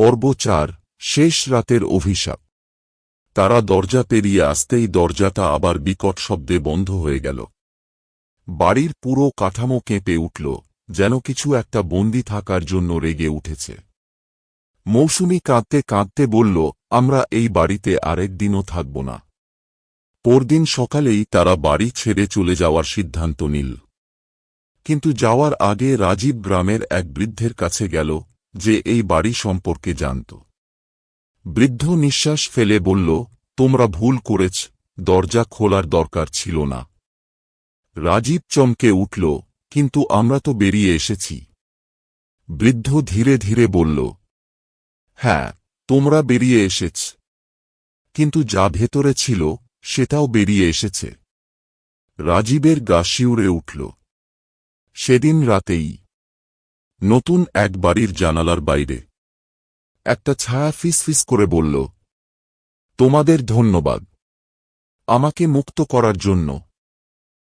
পর্ব চার, শেষ রাতের অভিশাপ। তারা দরজা পেরিয়ে আসতেই দরজাটা আবার বিকট শব্দে বন্ধ হয়ে গেল। বাড়ির পুরো কাঠামো কেঁপে উঠল, যেন কিছু একটা বন্দি থাকার জন্য রেগে উঠেছে। মৌসুমি কাঁদতে কাঁদতে বলল, আমরা এই বাড়িতে আরেক দিনও থাকব না। পরদিন সকালেই তারা বাড়ি ছেড়ে চলে যাওয়ার সিদ্ধান্ত নিল। কিন্তু যাওয়ার আগে রাজীব গ্রামের এক বৃদ্ধের কাছে গেল যে এই বাড়ি সম্পর্কে জানত। বৃদ্ধ নিঃশ্বাস ফেলে বলল, তোমরা ভুল করেছ, দরজা খোলার দরকার ছিল না। রাজীব চমকে উঠল, কিন্তু আমরা তো বেরিয়ে এসেছি। বৃদ্ধ ধীরে ধীরে বলল হ্যাঁ তোমরা বেরিয়ে এসেছ। কিন্তু যা ভেতরে ছিল, সেটাও বেরিয়ে এসেছে। রাজীবের গা শিউরে উঠল। সেদিন রাতেই নতুন এক বাড়ির জানালার বাইরে। একটা ছায়া ফিসফিস করে বলল, তোমাদের ধন্যবাদ। আমাকে মুক্ত করার জন্য